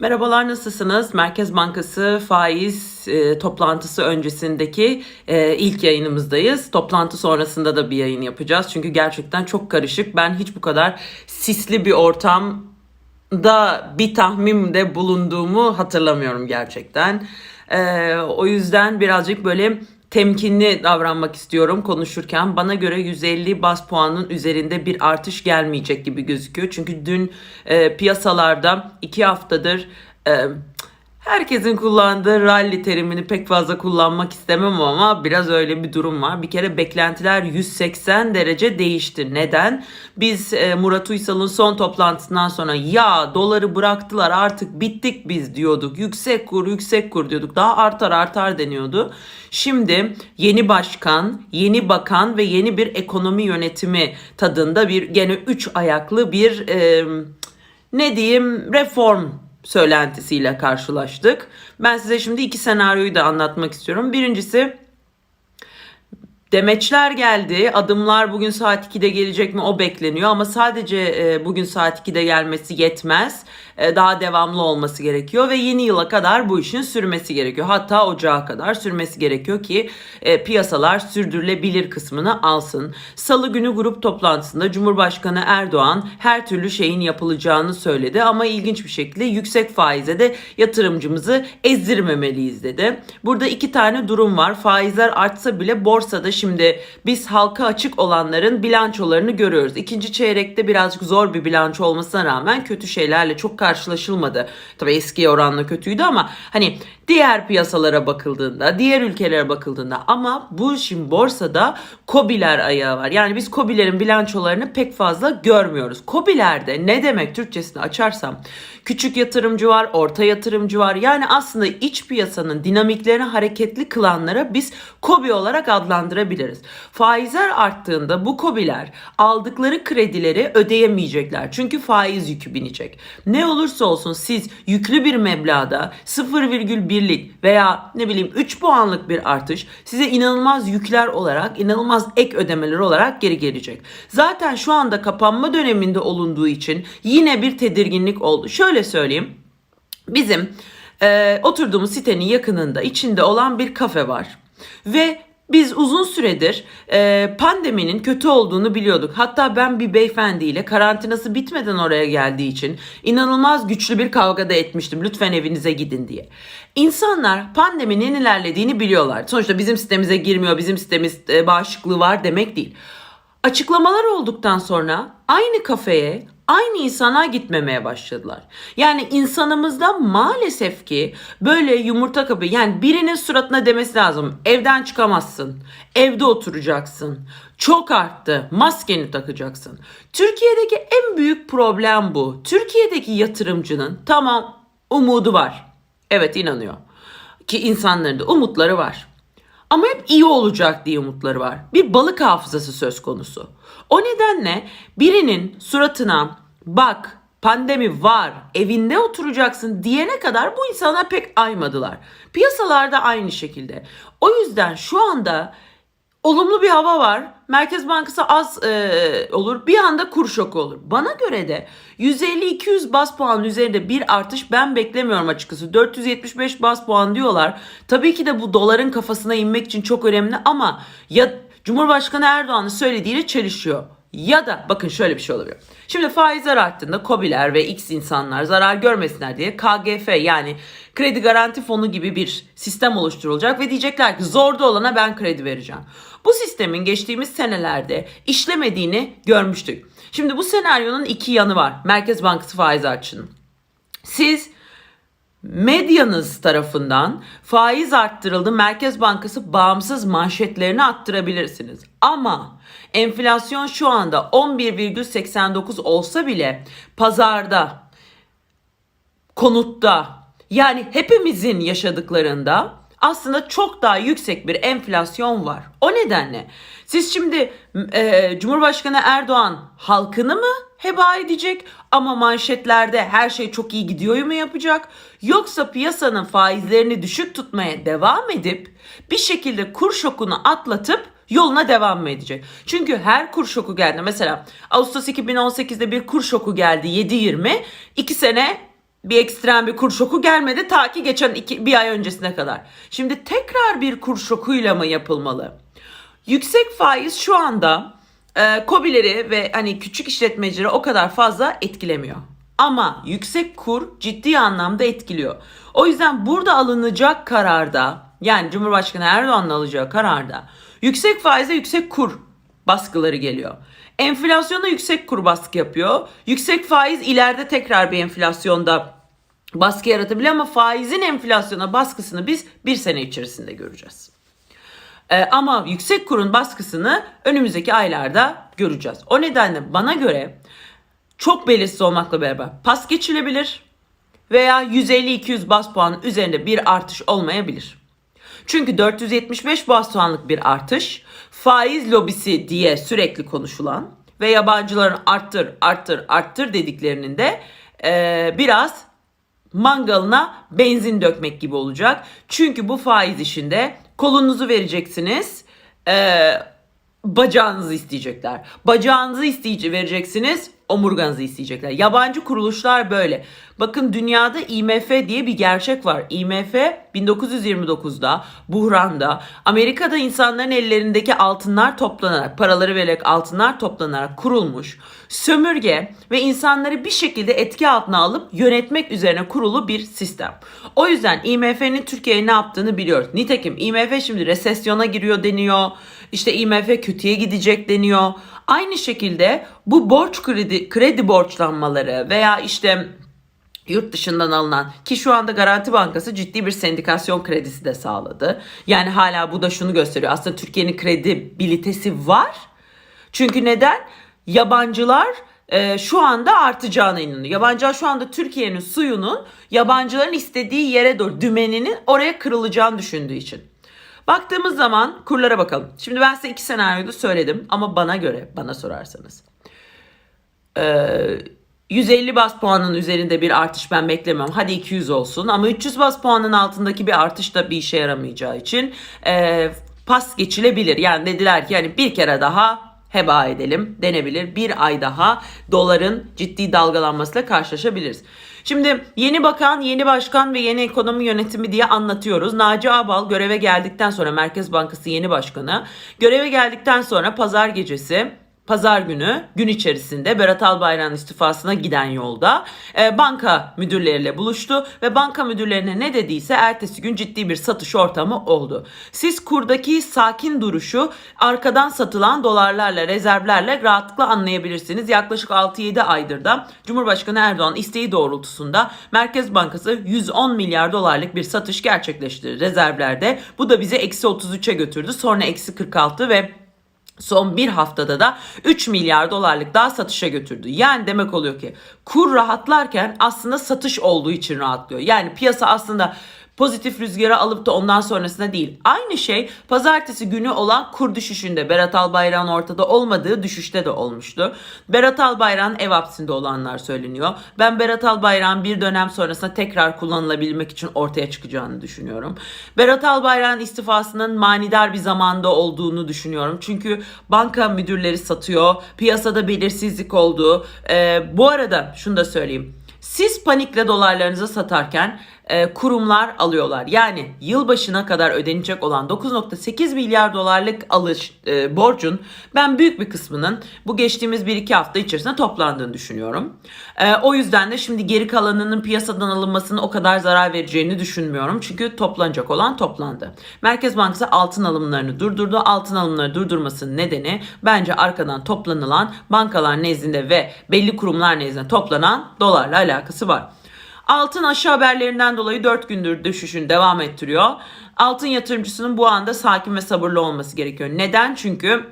Merhabalar nasılsınız? Merkez Bankası faiz e, toplantısı öncesindeki e, ilk yayınımızdayız. Toplantı sonrasında da bir yayın yapacağız. Çünkü gerçekten çok karışık. Ben hiç bu kadar sisli bir ortamda bir tahminde bulunduğumu hatırlamıyorum gerçekten. E, o yüzden birazcık böyle temkinli davranmak istiyorum konuşurken. Bana göre 150 bas puanın üzerinde bir artış gelmeyecek gibi gözüküyor. Çünkü dün e, piyasalarda iki haftadır e, herkesin kullandığı rally terimini pek fazla kullanmak istemem ama biraz öyle bir durum var. Bir kere beklentiler 180 derece değişti. Neden? Biz e, Murat Uysal'ın son toplantısından sonra ya doları bıraktılar artık bittik biz diyorduk. Yüksek kur yüksek kur diyorduk. Daha artar artar deniyordu. Şimdi yeni başkan, yeni bakan ve yeni bir ekonomi yönetimi tadında bir gene üç ayaklı bir e, ne diyeyim reform söylentisiyle karşılaştık. Ben size şimdi iki senaryoyu da anlatmak istiyorum. Birincisi Demeçler geldi. Adımlar bugün saat 2'de gelecek mi o bekleniyor ama sadece e, bugün saat 2'de gelmesi yetmez. E, daha devamlı olması gerekiyor ve yeni yıla kadar bu işin sürmesi gerekiyor. Hatta ocağa kadar sürmesi gerekiyor ki e, piyasalar sürdürülebilir kısmını alsın. Salı günü grup toplantısında Cumhurbaşkanı Erdoğan her türlü şeyin yapılacağını söyledi ama ilginç bir şekilde yüksek faize de yatırımcımızı ezdirmemeliyiz dedi. Burada iki tane durum var. Faizler artsa bile borsada şimdi biz halka açık olanların bilançolarını görüyoruz. İkinci çeyrekte birazcık zor bir bilanço olmasına rağmen kötü şeylerle çok karşılaşılmadı. Tabii eskiye oranla kötüydü ama hani diğer piyasalara bakıldığında, diğer ülkelere bakıldığında ama bu şimdi borsada kobiler ayağı var. Yani biz kobilerin bilançolarını pek fazla görmüyoruz. Kobilerde ne demek Türkçesini açarsam küçük yatırımcı var, orta yatırımcı var. Yani aslında iç piyasanın dinamiklerini hareketli kılanlara biz kobi olarak adlandırabiliriz. Faizler arttığında bu kobiler aldıkları kredileri ödeyemeyecekler. Çünkü faiz yükü binecek. Ne olursa olsun siz yüklü bir meblağda 0,1'lik veya ne bileyim 3 puanlık bir artış size inanılmaz yükler olarak, inanılmaz ek ödemeler olarak geri gelecek. Zaten şu anda kapanma döneminde olunduğu için yine bir tedirginlik oldu. Şöyle söyleyeyim. Bizim e, oturduğumuz sitenin yakınında içinde olan bir kafe var. Ve biz uzun süredir e, pandeminin kötü olduğunu biliyorduk. Hatta ben bir beyefendiyle karantinası bitmeden oraya geldiği için inanılmaz güçlü bir kavga da etmiştim. Lütfen evinize gidin diye. İnsanlar pandeminin ilerlediğini biliyorlar. Sonuçta bizim sitemize girmiyor, bizim sitemiz e, bağışıklığı var demek değil. Açıklamalar olduktan sonra aynı kafeye aynı insana gitmemeye başladılar. Yani insanımızda maalesef ki böyle yumurta kapı yani birinin suratına demesi lazım. Evden çıkamazsın. Evde oturacaksın. Çok arttı. Maskeni takacaksın. Türkiye'deki en büyük problem bu. Türkiye'deki yatırımcının tamam umudu var. Evet inanıyor. Ki insanların da umutları var. Ama hep iyi olacak diye umutları var. Bir balık hafızası söz konusu. O nedenle birinin suratına bak pandemi var evinde oturacaksın diyene kadar bu insanlar pek aymadılar. Piyasalarda aynı şekilde. O yüzden şu anda olumlu bir hava var. Merkez Bankası az e, olur. Bir anda kur şoku olur. Bana göre de 150-200 bas puan üzerinde bir artış ben beklemiyorum açıkçası. 475 bas puan diyorlar. Tabii ki de bu doların kafasına inmek için çok önemli ama ya Cumhurbaşkanı Erdoğan'ın söylediğiyle çelişiyor. Ya da bakın şöyle bir şey olabilir. Şimdi faizler arttığında COBİ'ler ve X insanlar zarar görmesinler diye KGF yani kredi garanti fonu gibi bir sistem oluşturulacak ve diyecekler ki zorda olana ben kredi vereceğim. Bu sistemin geçtiğimiz senelerde işlemediğini görmüştük. Şimdi bu senaryonun iki yanı var. Merkez Bankası faiz artışının. Siz medyanız tarafından faiz arttırıldı Merkez Bankası bağımsız manşetlerini arttırabilirsiniz. Ama enflasyon şu anda 11,89 olsa bile pazarda, konutta yani hepimizin yaşadıklarında aslında çok daha yüksek bir enflasyon var. O nedenle siz şimdi e, Cumhurbaşkanı Erdoğan halkını mı heba edecek ama manşetlerde her şey çok iyi gidiyor mu yapacak? Yoksa piyasanın faizlerini düşük tutmaya devam edip bir şekilde kur şokunu atlatıp yoluna devam mı edecek? Çünkü her kur şoku geldi. Mesela Ağustos 2018'de bir kur şoku geldi 7.20. 2 sene bir ekstrem bir kur şoku gelmedi ta ki geçen iki, bir ay öncesine kadar. Şimdi tekrar bir kur şokuyla mı yapılmalı? Yüksek faiz şu anda e, COBİ'leri ve hani küçük işletmecileri o kadar fazla etkilemiyor. Ama yüksek kur ciddi anlamda etkiliyor. O yüzden burada alınacak kararda yani Cumhurbaşkanı Erdoğan'ın alacağı kararda yüksek faize yüksek kur baskıları geliyor. Enflasyona yüksek kur baskı yapıyor. Yüksek faiz ileride tekrar bir enflasyonda baskı yaratabilir ama faizin enflasyona baskısını biz bir sene içerisinde göreceğiz. Ee, ama yüksek kurun baskısını önümüzdeki aylarda göreceğiz. O nedenle bana göre çok belirsiz olmakla beraber pas geçilebilir veya 150-200 bas puan üzerinde bir artış olmayabilir. Çünkü 475 bas puanlık bir artış faiz lobisi diye sürekli konuşulan ve yabancıların arttır arttır arttır dediklerinin de eee, biraz mangalına benzin dökmek gibi olacak. Çünkü bu faiz işinde kolunuzu vereceksiniz. eee, bacağınızı isteyecekler. Bacağınızı isteyece vereceksiniz. Omurganızı isteyecekler. Yabancı kuruluşlar böyle. Bakın dünyada IMF diye bir gerçek var. IMF 1929'da buhranda Amerika'da insanların ellerindeki altınlar toplanarak, paraları vererek altınlar toplanarak kurulmuş. Sömürge ve insanları bir şekilde etki altına alıp yönetmek üzerine kurulu bir sistem. O yüzden IMF'nin Türkiye'ye ne yaptığını biliyoruz. Nitekim IMF şimdi resesyona giriyor deniyor. İşte IMF kötüye gidecek deniyor. Aynı şekilde bu borç kredi kredi borçlanmaları veya işte yurt dışından alınan ki şu anda Garanti Bankası ciddi bir sendikasyon kredisi de sağladı. Yani hala bu da şunu gösteriyor. Aslında Türkiye'nin kredibilitesi var. Çünkü neden? Yabancılar e, şu anda artacağına inanıyor. Yabancılar şu anda Türkiye'nin suyunun yabancıların istediği yere doğru dümeninin oraya kırılacağını düşündüğü için. Baktığımız zaman kurlara bakalım. Şimdi ben size iki senaryoda söyledim ama bana göre bana sorarsanız. Ee, 150 bas puanın üzerinde bir artış ben beklemiyorum. Hadi 200 olsun ama 300 bas puanın altındaki bir artış da bir işe yaramayacağı için e, pas geçilebilir. Yani dediler ki yani bir kere daha heba edelim denebilir. Bir ay daha doların ciddi dalgalanmasıyla karşılaşabiliriz. Şimdi yeni bakan, yeni başkan ve yeni ekonomi yönetimi diye anlatıyoruz. Naci Ağbal göreve geldikten sonra Merkez Bankası yeni başkanı göreve geldikten sonra pazar gecesi Pazar günü gün içerisinde Berat Albayrak'ın istifasına giden yolda e, banka müdürleriyle buluştu ve banka müdürlerine ne dediyse ertesi gün ciddi bir satış ortamı oldu. Siz kurdaki sakin duruşu arkadan satılan dolarlarla, rezervlerle rahatlıkla anlayabilirsiniz. Yaklaşık 6-7 aydır da Cumhurbaşkanı Erdoğan isteği doğrultusunda Merkez Bankası 110 milyar dolarlık bir satış gerçekleştirdi rezervlerde. Bu da bizi eksi 33'e götürdü. Sonra eksi 46 ve Son bir haftada da 3 milyar dolarlık daha satışa götürdü. Yani demek oluyor ki kur rahatlarken aslında satış olduğu için rahatlıyor. Yani piyasa aslında pozitif rüzgarı alıp da ondan sonrasında değil. Aynı şey pazartesi günü olan kur düşüşünde Berat Albayrak'ın ortada olmadığı düşüşte de olmuştu. Berat Albayrak'ın ev hapsinde olanlar söyleniyor. Ben Berat Albayrak'ın bir dönem sonrasında tekrar kullanılabilmek için ortaya çıkacağını düşünüyorum. Berat Albayrak'ın istifasının manidar bir zamanda olduğunu düşünüyorum. Çünkü banka müdürleri satıyor. Piyasada belirsizlik oldu. Ee, bu arada şunu da söyleyeyim. Siz panikle dolarlarınızı satarken e, kurumlar alıyorlar. Yani yılbaşına kadar ödenecek olan 9.8 milyar dolarlık alış e, borcun ben büyük bir kısmının bu geçtiğimiz 1-2 hafta içerisinde toplandığını düşünüyorum. E, o yüzden de şimdi geri kalanının piyasadan alınmasının o kadar zarar vereceğini düşünmüyorum. Çünkü toplanacak olan toplandı. Merkez Bankası altın alımlarını durdurdu. Altın alımları durdurmasının nedeni bence arkadan toplanılan bankalar nezdinde ve belli kurumlar nezdinde toplanan dolarla alakası var. Altın aşağı haberlerinden dolayı 4 gündür düşüşün devam ettiriyor. Altın yatırımcısının bu anda sakin ve sabırlı olması gerekiyor. Neden? Çünkü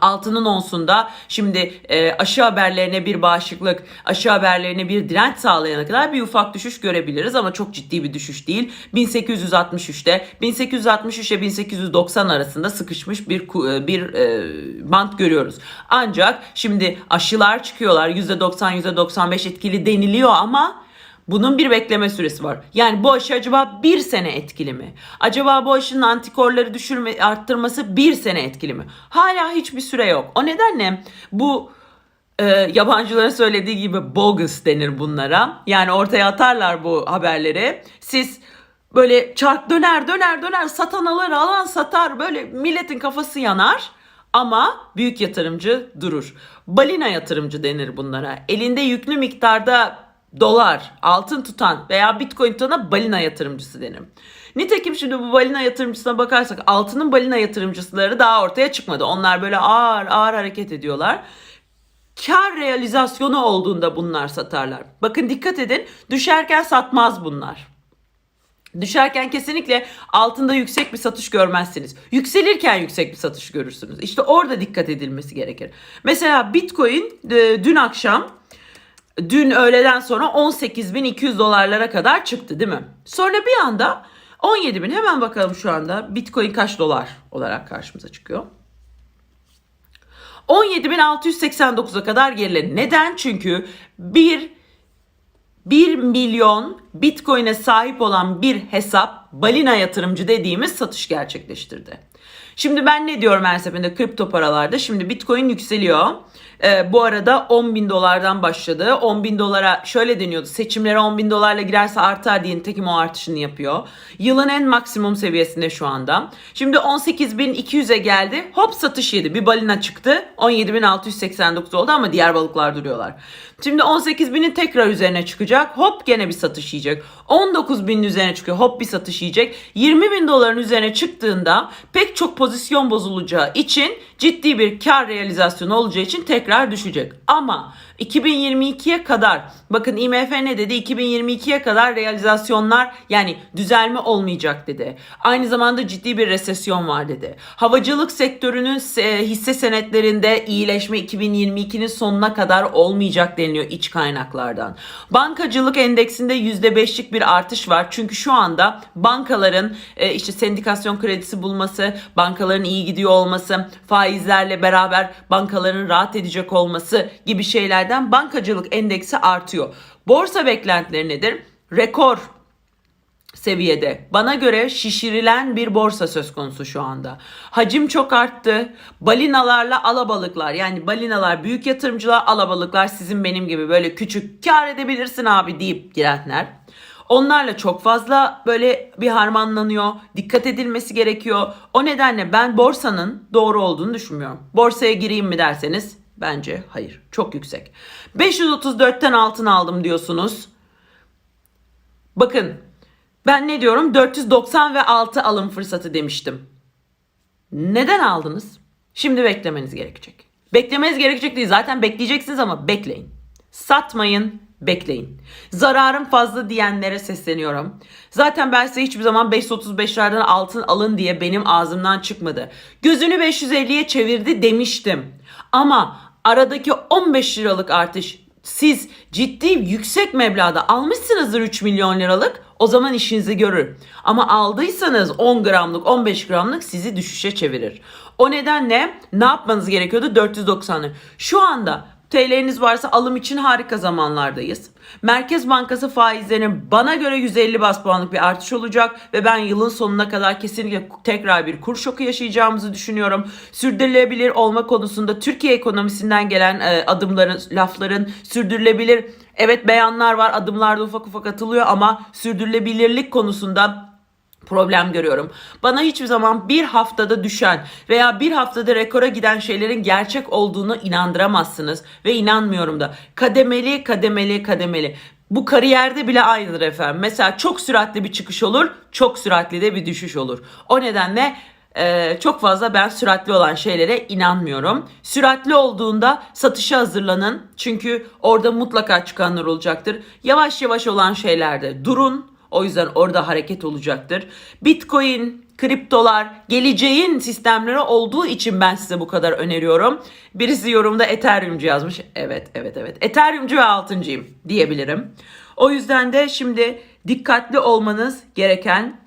Altının onsunda şimdi e, aşı haberlerine bir bağışıklık, aşı haberlerine bir direnç sağlayana kadar bir ufak düşüş görebiliriz ama çok ciddi bir düşüş değil. 1863'te 1863 ile 1890 arasında sıkışmış bir ku- bir e, bant görüyoruz. Ancak şimdi aşılar çıkıyorlar %90 %95 etkili deniliyor ama bunun bir bekleme süresi var. Yani bu aşı acaba bir sene etkili mi? Acaba bu aşının antikorları düşürme, arttırması bir sene etkili mi? Hala hiçbir süre yok. O nedenle bu e, yabancıların söylediği gibi bogus denir bunlara. Yani ortaya atarlar bu haberleri. Siz böyle çark döner döner döner satan alır alan satar böyle milletin kafası yanar. Ama büyük yatırımcı durur. Balina yatırımcı denir bunlara. Elinde yüklü miktarda dolar, altın tutan veya bitcoin tutana balina yatırımcısı denir. Nitekim şimdi bu balina yatırımcısına bakarsak altının balina yatırımcıları daha ortaya çıkmadı. Onlar böyle ağır ağır hareket ediyorlar kar realizasyonu olduğunda bunlar satarlar. Bakın dikkat edin düşerken satmaz bunlar. Düşerken kesinlikle altında yüksek bir satış görmezsiniz. Yükselirken yüksek bir satış görürsünüz. İşte orada dikkat edilmesi gerekir. Mesela Bitcoin e, dün akşam dün öğleden sonra 18.200 dolarlara kadar çıktı değil mi? Sonra bir anda 17.000 hemen bakalım şu anda Bitcoin kaç dolar olarak karşımıza çıkıyor. 17.689'a kadar geriledi. Neden? Çünkü bir 1 milyon Bitcoin'e sahip olan bir hesap balina yatırımcı dediğimiz satış gerçekleştirdi. Şimdi ben ne diyorum her seferinde kripto paralarda? Şimdi Bitcoin yükseliyor. Ee, bu arada 10 bin dolardan başladı. 10 bin dolara şöyle deniyordu. Seçimlere 10 bin dolarla girerse artar diye nitekim o artışını yapıyor. Yılın en maksimum seviyesinde şu anda. Şimdi 18.200'e geldi. Hop satış yedi. Bir balina çıktı. 17.689 oldu ama diğer balıklar duruyorlar. Şimdi 18.000'in tekrar üzerine çıkacak. Hop gene bir satış yiyecek. 19.000'in üzerine çıkıyor. Hop bir satış yiyecek. 20.000 doların üzerine çıktığında pek çok pozisyon bozulacağı için ciddi bir kar realizasyonu olacağı için tekrar düşecek. Ama 2022'ye kadar bakın IMF ne dedi? 2022'ye kadar realizasyonlar yani düzelme olmayacak dedi. Aynı zamanda ciddi bir resesyon var dedi. Havacılık sektörünün hisse senetlerinde iyileşme 2022'nin sonuna kadar olmayacak deniliyor iç kaynaklardan. Bankacılık endeksinde %5'lik bir artış var. Çünkü şu anda bankaların e, işte sendikasyon kredisi bulması, bankaların iyi gidiyor olması, faizlerle beraber bankaların rahat edecek olması gibi şeylerden bankacılık endeksi artıyor. Borsa beklentileri nedir? Rekor seviyede. Bana göre şişirilen bir borsa söz konusu şu anda. Hacim çok arttı. Balinalarla alabalıklar yani balinalar büyük yatırımcılar alabalıklar sizin benim gibi böyle küçük kar edebilirsin abi deyip girenler. Onlarla çok fazla böyle bir harmanlanıyor. Dikkat edilmesi gerekiyor. O nedenle ben borsanın doğru olduğunu düşünmüyorum. Borsaya gireyim mi derseniz bence hayır. Çok yüksek. 534'ten altın aldım diyorsunuz. Bakın ben ne diyorum? 490 ve 6 alım fırsatı demiştim. Neden aldınız? Şimdi beklemeniz gerekecek. Beklemeniz gerekecek değil. Zaten bekleyeceksiniz ama bekleyin. Satmayın, bekleyin. Zararım fazla diyenlere sesleniyorum. Zaten ben size hiçbir zaman 535'lerden altın alın diye benim ağzımdan çıkmadı. Gözünü 550'ye çevirdi demiştim. Ama aradaki 15 liralık artış siz ciddi yüksek meblağda almışsınızdır 3 milyon liralık o zaman işinizi görür. Ama aldıysanız 10 gramlık 15 gramlık sizi düşüşe çevirir. O nedenle ne yapmanız gerekiyordu? 490 lira. Şu anda TL'niz varsa alım için harika zamanlardayız. Merkez Bankası faizlerinin bana göre 150 bas puanlık bir artış olacak ve ben yılın sonuna kadar kesinlikle tekrar bir kur şoku yaşayacağımızı düşünüyorum. Sürdürülebilir olma konusunda Türkiye ekonomisinden gelen e, adımların, lafların sürdürülebilir Evet beyanlar var, adımlar da ufak ufak atılıyor ama sürdürülebilirlik konusunda problem görüyorum. Bana hiçbir zaman bir haftada düşen veya bir haftada rekora giden şeylerin gerçek olduğunu inandıramazsınız ve inanmıyorum da. Kademeli, kademeli, kademeli. Bu kariyerde bile aynıdır efendim. Mesela çok süratli bir çıkış olur, çok süratli de bir düşüş olur. O nedenle ee, çok fazla ben süratli olan şeylere inanmıyorum. Süratli olduğunda satışa hazırlanın. Çünkü orada mutlaka çıkanlar olacaktır. Yavaş yavaş olan şeylerde durun. O yüzden orada hareket olacaktır. Bitcoin, kriptolar geleceğin sistemleri olduğu için ben size bu kadar öneriyorum. Birisi yorumda Ethereum'cu yazmış. Evet, evet, evet. Ethereum'cu ve altıncıyım diyebilirim. O yüzden de şimdi dikkatli olmanız gereken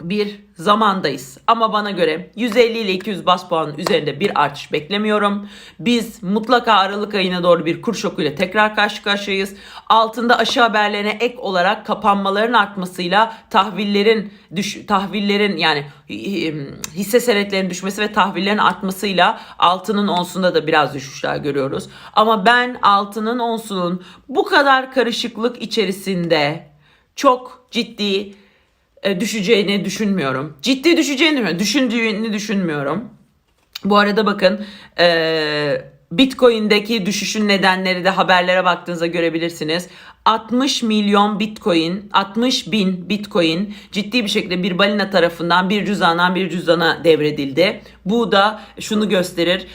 bir zamandayız. Ama bana göre 150 ile 200 bas puanın üzerinde bir artış beklemiyorum. Biz mutlaka Aralık ayına doğru bir kur şokuyla tekrar karşı karşıyayız. Altında aşı haberlerine ek olarak kapanmaların artmasıyla tahvillerin düş tahvillerin yani hisse senetlerinin düşmesi ve tahvillerin artmasıyla altının onsunda da biraz düşüşler görüyoruz. Ama ben altının onsunun bu kadar karışıklık içerisinde çok ciddi düşeceğini düşünmüyorum. Ciddi düşeceğini düşünmüyorum. Düşündüğünü düşünmüyorum. Bu arada bakın e, Bitcoin'deki düşüşün nedenleri de haberlere baktığınızda görebilirsiniz. 60 milyon Bitcoin, 60 bin Bitcoin ciddi bir şekilde bir balina tarafından bir cüzdandan bir cüzdana devredildi. Bu da şunu gösterir.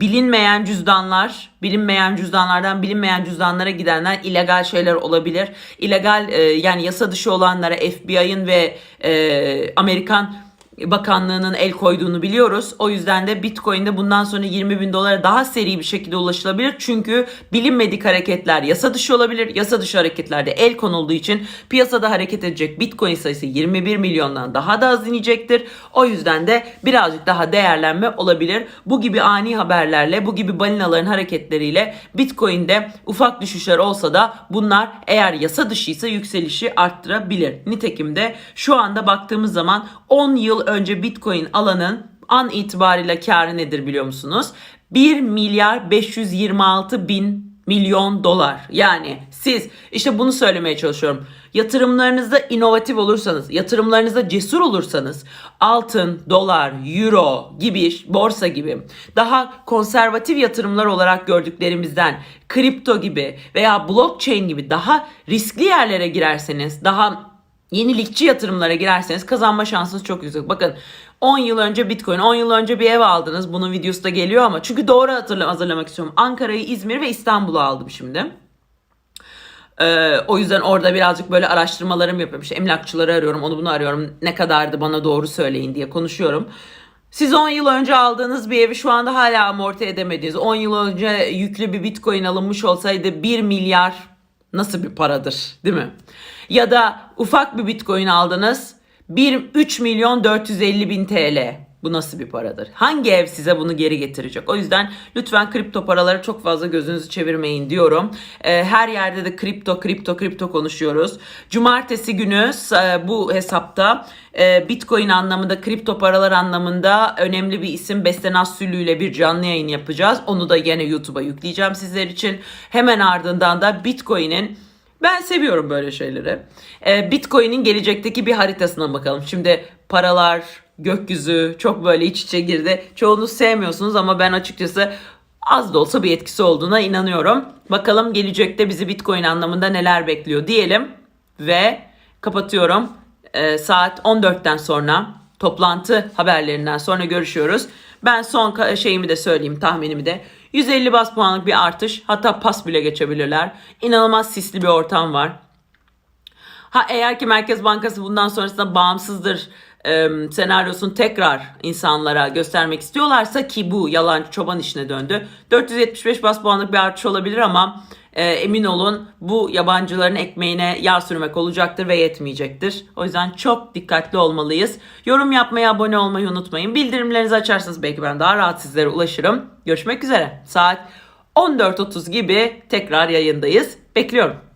Bilinmeyen cüzdanlar, bilinmeyen cüzdanlardan bilinmeyen cüzdanlara gidenler illegal şeyler olabilir. İlegal e, yani yasa dışı olanlara FBI'ın ve e, Amerikan Bakanlığı'nın el koyduğunu biliyoruz. O yüzden de Bitcoin'de bundan sonra 20 bin dolara daha seri bir şekilde ulaşılabilir. Çünkü bilinmedik hareketler yasa dışı olabilir. Yasa dışı hareketlerde el konulduğu için piyasada hareket edecek Bitcoin sayısı 21 milyondan daha da az inecektir. O yüzden de birazcık daha değerlenme olabilir. Bu gibi ani haberlerle, bu gibi balinaların hareketleriyle Bitcoin'de ufak düşüşler olsa da bunlar eğer yasa dışıysa yükselişi arttırabilir. Nitekim de şu anda baktığımız zaman 10 yıl önce Bitcoin alanın an itibariyle karı nedir biliyor musunuz? 1 milyar 526 bin milyon dolar. Yani siz işte bunu söylemeye çalışıyorum. Yatırımlarınızda inovatif olursanız, yatırımlarınızda cesur olursanız altın, dolar, euro gibi, borsa gibi daha konservatif yatırımlar olarak gördüklerimizden kripto gibi veya blockchain gibi daha riskli yerlere girerseniz, daha yenilikçi yatırımlara girerseniz kazanma şansınız çok yüksek. Bakın 10 yıl önce Bitcoin, 10 yıl önce bir ev aldınız. Bunun videosu da geliyor ama çünkü doğru hatırla hazırlamak istiyorum. Ankara'yı, İzmir ve İstanbul'u aldım şimdi. Ee, o yüzden orada birazcık böyle araştırmalarım yapıyorum. İşte emlakçıları arıyorum, onu bunu arıyorum. Ne kadardı bana doğru söyleyin diye konuşuyorum. Siz 10 yıl önce aldığınız bir evi şu anda hala amorti edemediğiniz, 10 yıl önce yüklü bir bitcoin alınmış olsaydı 1 milyar nasıl bir paradır değil mi? Ya da ufak bir bitcoin aldınız 1 3 milyon 450 bin TL. Bu nasıl bir paradır? Hangi ev size bunu geri getirecek? O yüzden lütfen kripto paralara çok fazla gözünüzü çevirmeyin diyorum. Ee, her yerde de kripto, kripto, kripto konuşuyoruz. Cumartesi günü e, bu hesapta e, Bitcoin anlamında, kripto paralar anlamında önemli bir isim Bestenaz Süllü ile bir canlı yayın yapacağız. Onu da yine YouTube'a yükleyeceğim sizler için. Hemen ardından da Bitcoin'in ben seviyorum böyle şeyleri. Ee, Bitcoin'in gelecekteki bir haritasına bakalım. Şimdi paralar, gökyüzü çok böyle iç içe girdi. Çoğunuz sevmiyorsunuz ama ben açıkçası az da olsa bir etkisi olduğuna inanıyorum. Bakalım gelecekte bizi Bitcoin anlamında neler bekliyor diyelim. Ve kapatıyorum. Ee, saat 14'ten sonra toplantı haberlerinden sonra görüşüyoruz. Ben son şeyimi de söyleyeyim, tahminimi de. 150 bas puanlık bir artış. Hatta pas bile geçebilirler. İnanılmaz sisli bir ortam var. Ha eğer ki Merkez Bankası bundan sonrasında bağımsızdır e, senaryosunu tekrar insanlara göstermek istiyorlarsa ki bu yalan çoban işine döndü. 475 bas puanlık bir artış olabilir ama e, emin olun bu yabancıların ekmeğine yağ sürmek olacaktır ve yetmeyecektir. O yüzden çok dikkatli olmalıyız. Yorum yapmayı, abone olmayı unutmayın. Bildirimlerinizi açarsanız belki ben daha rahat sizlere ulaşırım. Görüşmek üzere. Saat 14.30 gibi tekrar yayındayız. Bekliyorum.